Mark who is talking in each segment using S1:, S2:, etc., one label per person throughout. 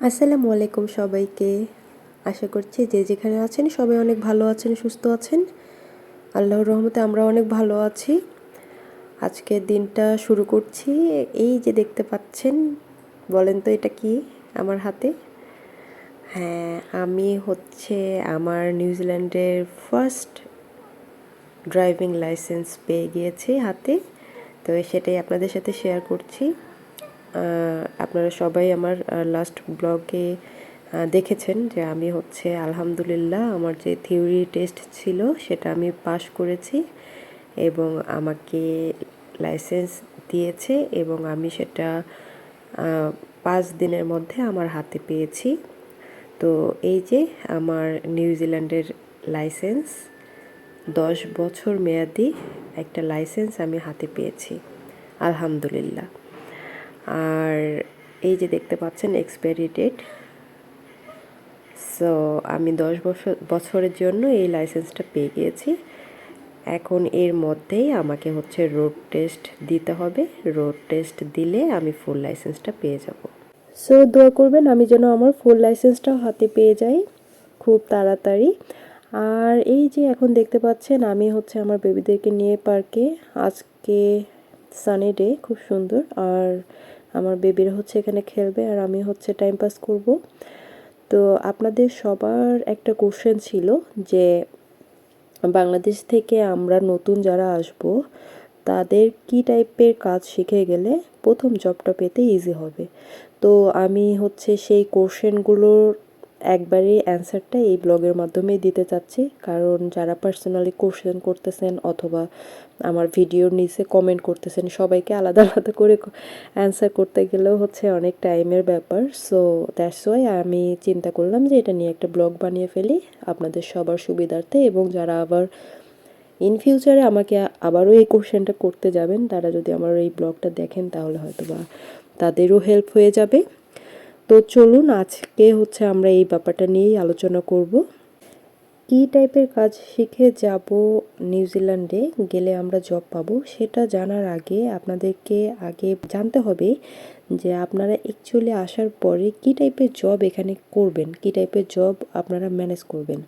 S1: আসসালামু আলাইকুম সবাইকে। আশা করছি যে যেখানে আছেন সবাই অনেক ভালো আছেন, সুস্থ আছেন। আল্লাহর রহমতে আমরা অনেক ভালো আছি। আজকের দিনটা শুরু করছি। এই যে দেখতে পাচ্ছেন, বলেন তো এটা কি আমার হাতে? হ্যাঁ আমি হচ্ছে আমার নিউজিল্যান্ডের ফার্স্ট ড্রাইভিং লাইসেন্স পেয়ে গিয়েছি হাতে। তো সেটাই আপনাদের সাথে শেয়ার করছি। আপনারা সবাই আমার লাস্ট ব্লগে দেখেছেন যে আমি হচ্ছে আলহামদুলিল্লাহ আমার যে থিওরি টেস্ট ছিল সেটা আমি পাশ করেছি এবং আমাকে লাইসেন্স দিয়েছে এবং আমি সেটা পাঁচ দিনের মধ্যে আমার হাতে পেয়েছি। তো এই যে আমার নিউজিল্যান্ডের লাইসেন্স দশ বছর মেয়াদি একটা লাইসেন্স আমি হাতে পেয়েছি। আলহামদুলিল্লাহ। আর এই যে দেখতে পাচ্ছেন এক্সপায়ারি ডেট সো আমি দশ বছর, বছরের জন্য এই লাইসেন্সটা পেয়ে গিয়েছি। এখন এর মধ্যেই আমাকে হচ্ছে রোড টেস্ট দিতে হবে। রোড টেস্ট দিলে আমি ফুল লাইসেন্সটা পেয়ে যাব। সো দোয়া করবেন আমি যেন আমার ফুল লাইসেন্সটাও হাতে পেয়ে যাই খুব তাড়াতাড়ি। আর এই যে এখন দেখতে পাচ্ছেন আমি হচ্ছে আমার বেবিদেরকে নিয়ে পার্কে আজকে সানি ডে খুব সুন্দর। আর আমার বেবিরা হচ্ছে এখানে খেলবে আর আমি হচ্ছে টাইম পাস করব। তো আপনাদের সবার একটা কোশ্চেন ছিল যে, বাংলাদেশ থেকে আমরা নতুন যারা আসব, তাদের কি টাইপের কাজ শিখে গেলে প্রথম জবটা পেতে ইজি হবে? তো আমি হচ্ছে সেই কোশ্চেনগুলোর একবারই অ্যান্সারটা এই ব্লগের মাধ্যমেই দিতে চাচ্ছি। কারণ যারা পার্সোনালি কোশ্চেন করতেছেন অথবা আমার ভিডিওর নিচে কমেন্ট করতেছেন, সবাইকে আলাদা আলাদা করে অ্যান্সার করতে গেলেও হচ্ছে অনেক টাইমের ব্যাপার। সো দ্যাটস ওয়াই আমি চিন্তা করলাম যে এটা নিয়ে একটা ব্লগ বানিয়ে ফেলি আপনাদের সবার সুবিধার্থে এবং যারা আবার ইন ফিউচারে আমাকে আবারও এই কোশ্চেনটা করতে যাবেন, তারা যদি আমার এই ব্লগটা দেখেন তাহলে হয়তো বা তাদেরও হেল্প হয়ে যাবে। তো চলুন আজকে হচ্ছে আমরা এই ব্যাপারটা নিয়েই আলোচনা করব। কী টাইপের কাজ শিখে যাব নিউজিল্যান্ডে গেলে আমরা জব পাবো। সেটা জানার আগে আপনাদেরকে আগে জানতে হবে যে আপনারা অ্যাকচুয়ালি আসার পরে কী টাইপের জব এখানে করবেন? কী টাইপের জব আপনারা ম্যানেজ করবেন?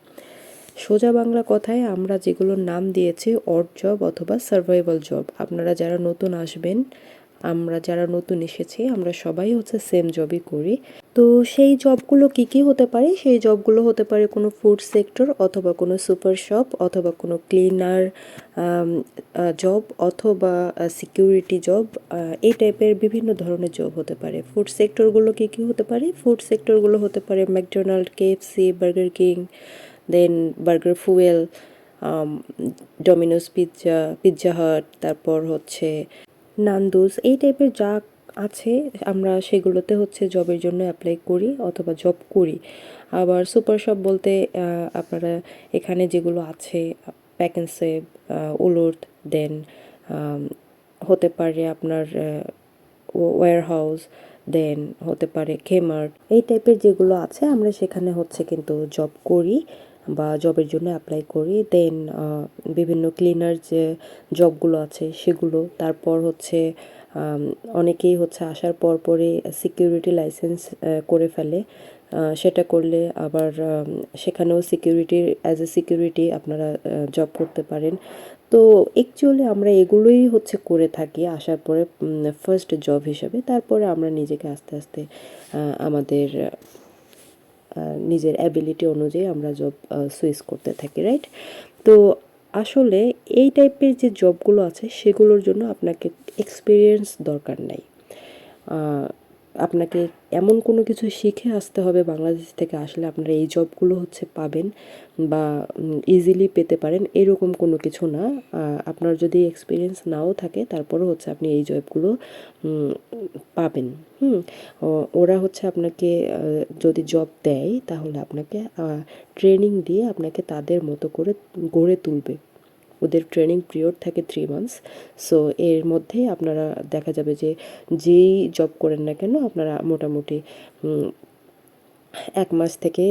S1: সোজা বাংলা কথায় আমরা যেগুলোর নাম দিয়েছি অড জব অথবা সার্ভাইভাল জব আপনারা যারা নতুন আসবেন আমরা যারা নতুন এসেছি, আমরা সবাই হচ্ছে সেম জবই করি। তো সেই জবগুলো কি কি হতে পারে? সেই জবগুলো হতে পারে কোনো ফুড সেক্টর অথবা কোনো সুপার শপ অথবা কোনো ক্লিনার জব অথবা সিকিউরিটি জব এই টাইপের বিভিন্ন ধরনের জব হতে পারে। ফুড সেক্টরগুলো কি কি হতে পারে? ফুড সেক্টরগুলো হতে পারে McDonald KFC Burger King then Burger Fuel Domino's pizza Pizza Hut তারপর হচ্ছে নান্দুস, এই টাইপের যা আছে আমরা সেগুলোতে হচ্ছে জবের জন্য অ্যাপ্লাই করি অথবা জব করি। আবার সুপার শপ বলতে আপনারা এখানে যেগুলো আছে প্যাকেন্সে উলুর্ট দেন হতে পারে আপনার ওয়ার হাউস দেন, হতে পারে খেমার্ট এই টাইপের যেগুলো আছে আমরা সেখানে হচ্ছে কিন্তু জব করি। বা জবের জন্য অ্যাপ্লাই করি দেন বিভিন্ন ক্লিনার যে জবগুলো আছে সেগুলো। তারপর হচ্ছে অনেকেই হচ্ছে আসার পর পরে সিকিউরিটি লাইসেন্স করে ফেলে। সেটা করলে আবার সেখানেও সিকিউরিটির অ্যাজ এ সিকিউরিটি আপনারা জব করতে পারেন। তো অ্যাকচুয়ালি আমরা এগুলোই হচ্ছে করে থাকি আসার পরে ফার্স্ট জব হিসাবে। তারপরে আমরা নিজেকে আস্তে আস্তে আমাদের নিজের অ্যাবিলিটি অনুযায়ী আমরা জব সুইচ করতে থাকি রাইট তো আসলে এই টাইপের যে জবগুলো আছে, সেগুলোর জন্য আপনাকে এক্সপিরিয়েন্স দরকার নাই। আপনাকে এমন কোনো কিছু শিখে আসতে হবে বাংলাদেশ থেকে আসলে আপনারা এই জবগুলো হচ্ছে পাবেন বা ইজিলি পেতে পারেন। এরকম কোনো কিছু না। আপনার যদি এক্সপিরিয়েন্স নাও থাকে, তারপরেও হচ্ছে আপনি এই জবগুলো পাবেন। হুম? ওরা হচ্ছে আপনাকে যদি জব দেয়, তাহলে আপনাকে ট্রেনিং দিয়ে আপনাকে তাদের মতো করে গড়ে তুলবে। ওদের ট্রেনিং পিরিয়ড থাকে থ্রি মান্থস সো এর মধ্যে আপনারা দেখা যাবে যে যেই জব করেন না কেন আপনারা মোটামুটি এক মাস থেকে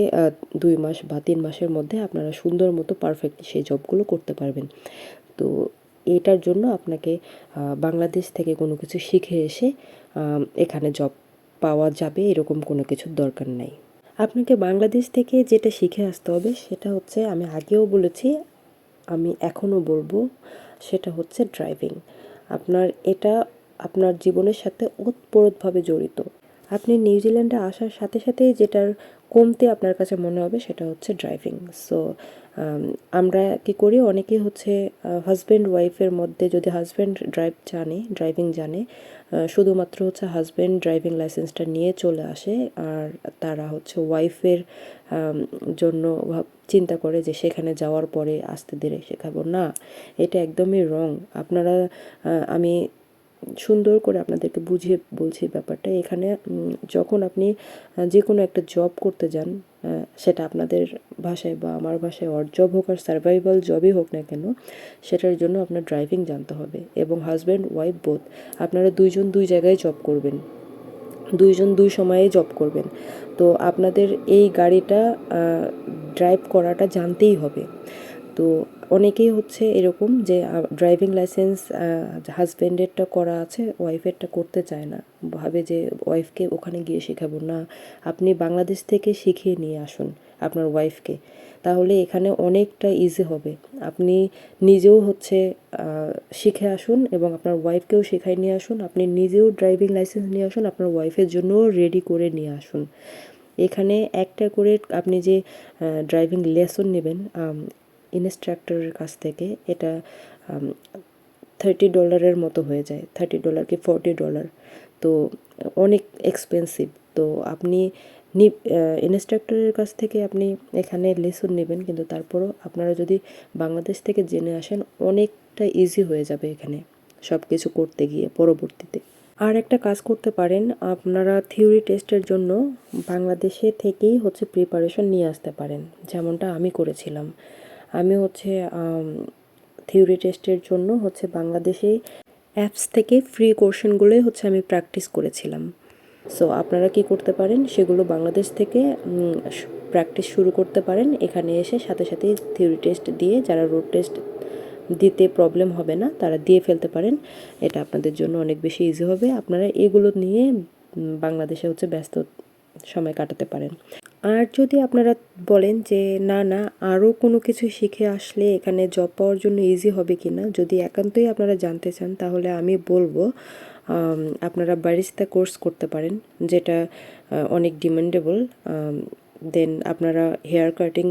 S1: দুই মাস বা তিন মাসের মধ্যে আপনারা সুন্দর মতো পারফেক্টলি সেই জবগুলো করতে পারবেন। তো এটার জন্য আপনাকে বাংলাদেশ থেকে কোনো কিছু শিখে এসে এখানে জব পাওয়া যাবে এরকম কোনো কিছুর দরকার নাই। আপনাকে বাংলাদেশ থেকে যেটা শিখে আসতে হবে সেটা হচ্ছে, আমি আগেও বলেছি আমি এখনও বলব, সেটা হচ্ছে ড্রাইভিং আপনার এটা আপনার জীবনের সাথে ওতপ্রোতভাবে জড়িত। আপনি নিউজিল্যান্ডে আসার সাথে সাথেই যেটার কমতে আপনার কাছে মনে হবে সেটা হচ্ছে ড্রাইভিং সো আমরা কি করি? অনেকেই হচ্ছে হাজব্যান্ড ওয়াইফের মধ্যে যদি হাজব্যান্ড ড্রাইভ জানে ড্রাইভিং জানে শুধুমাত্র হচ্ছে হাজব্যান্ড ড্রাইভিং লাইসেন্সটা নিয়ে চলে আসে, আর তারা হচ্ছে ওয়াইফের জন্য চিন্তা করে যে সেখানে যাওয়ার পরে আসতে ধীরে শেখাবো। না, এটা একদমই রং আপনারা আমি সুন্দর করে আপনাদেরকে বুঝিয়ে বলছি ব্যাপারটা। এখানে যখন আপনি যে কোনো একটা জব করতে যান সেটা আপনাদের ভাষায় বা আমার ভাষায় অর জব হোক আর সার্ভাইভাল জবই হোক না কেন, সেটার জন্য আপনার ড্রাইভিং জানতে হবে এবং হাজব্যান্ড ওয়াইফ বোথ আপনারা দুইজন দুই জায়গায় জব করবেন। দুইজন দুই সময়ে জব করবেন। তো আপনাদের এই গাড়িটা ড্রাইভ করাটা জানতেই হবে। তো অনেকেই হচ্ছে এরকম যে ড্রাইভিং লাইসেন্স হাজব্যান্ডেরটা করা আছে ওয়াইফেরটা করতে চায় না। ভাবে যে ওয়াইফকে ওখানে গিয়ে শেখাবো। না, আপনি বাংলাদেশ থেকে শিখিয়ে নিয়ে আসুন আপনার ওয়াইফকে তাহলে এখানে অনেকটা ইজি হবে। আপনি নিজেও হচ্ছে শিখে আসুন এবং আপনার ওয়াইফকেও শেখাই নিয়ে আসুন। আপনি নিজেও ড্রাইভিং লাইসেন্স নিয়ে আসুন, আপনার ওয়াইফের জন্যও রেডি করে নিয়ে আসুন। এখানে একটা করে আপনি যে ড্রাইভিং লেসন নেবেন ইনস্ট্রাক্টরের কাছ থেকে এটা থার্টি ডলারের মতো হয়ে যায়। থার্টি ডলার কি ফর্টি ডলার তো অনেক এক্সপেন্সিভ তো আপনি ইনস্ট্রাক্টরের কাছ থেকে আপনি এখানে লেসন নেবেন, কিন্তু তারপরও আপনারা যদি বাংলাদেশ থেকে জেনে আসেন, অনেকটা ইজি হয়ে যাবে এখানে সব কিছু করতে গিয়ে পরবর্তীতে। আর একটা কাজ করতে পারেন, আপনারা থিওরি টেস্টের জন্য বাংলাদেশে থেকেই হচ্ছে প্রিপারেশন নিয়ে আসতে পারেন, যেমনটা আমি করেছিলাম। আমি হচ্ছে থিওরি টেস্টের জন্য হচ্ছে বাংলাদেশে অ্যাপস থেকে ফ্রি কোশ্চেনগুলোই হচ্ছে আমি প্র্যাকটিস করেছিলাম। সো আপনারা কি করতে পারেন? সেগুলো বাংলাদেশ থেকে প্র্যাকটিস শুরু করতে পারেন। এখানে এসে সাথে সাথে থিওরি টেস্ট দিয়ে যারা রোড টেস্ট দিতে প্রবলেম হবে না, তারা দিয়ে ফেলতে পারেন। এটা আপনাদের জন্য অনেক বেশি ইজি হবে। আপনারা এগুলো নিয়ে বাংলাদেশে হচ্ছে ব্যস্ত সময় কাটাতে পারেন। আর যদি আপনারা বলেন যে, না না, আরও কোনো কিছু শিখে আসলে এখানে জব পাওয়ার জন্য ইজি হবে কি না যদি একান্তই আপনারা জানতে চান, তাহলে আমি বলব আপনারা বারিস্তা কোর্স করতে পারেন, যেটা অনেক ডিমান্ডেবল দেন আপনারা হেয়ার কাটিং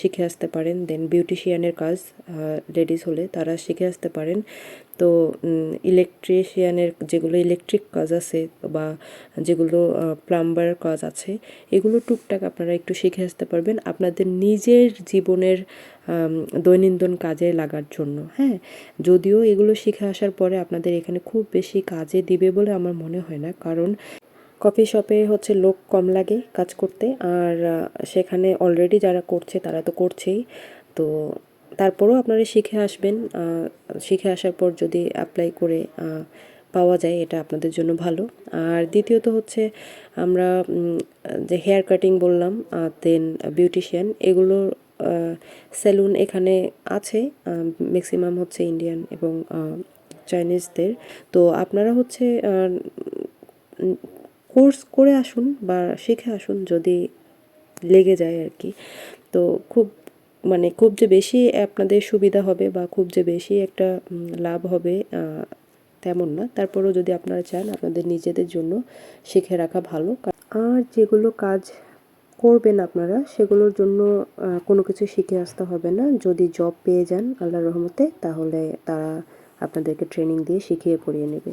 S1: শিখে আসতে পারেন। দেন বিউটিশিয়ানের কাজ লেডিস হলে তারা শিখে আসতে পারেন। তো ইলেকট্রিশিয়ানের যেগুলো ইলেকট্রিক কাজ আছে বা যেগুলো প্লাম্বার কাজ আছে, এগুলো টুকটাক আপনারা একটু শিখে আসতে পারবেন আপনাদের নিজের জীবনের দৈনন্দিন কাজে লাগার জন্য। হ্যাঁ যদিও এগুলো শিখে আসার পরে আপনাদের এখানে খুব বেশি কাজে দিবে বলে আমার মনে হয় না। কারণ কফি শপে হচ্ছে লোক কম লাগে কাজ করতে। আর সেখানে অলরেডি যারা করছে তারা তো করছেই। তো তারপরেও আপনারা শিখে আসবেন। শিখে আসার পর যদি অ্যাপ্লাই করে পাওয়া যায় এটা আপনাদের জন্য ভালো। আর দ্বিতীয়ত হচ্ছে আমরা যে হেয়ার কাটিং বললাম দেন বিউটিশিয়ান এগুলো সেলুন এখানে আছে ম্যাক্সিমাম হচ্ছে ইন্ডিয়ান এবং চাইনিজদের তো আপনারা হচ্ছে কোর্স করে আসুন বা শিখে আসুন যদি লেগে যায় আর কি। তো খুব মানে খুব যে বেশি আপনাদের সুবিধা হবে বা খুব যে বেশি একটা লাভ হবে তেমন না। তারপরেও যদি আপনারা চান আপনাদের নিজেদের জন্য শিখে রাখা ভালো। আর যেগুলো কাজ করবেন আপনারা সেগুলোর জন্য কোনো কিছু শিখে আসতে হবে না। যদি জব পেয়ে যান আল্লাহর রহমতে তাহলে তারা আপনাদেরকে ট্রেনিং দিয়ে শিখিয়ে পড়িয়ে নেবে।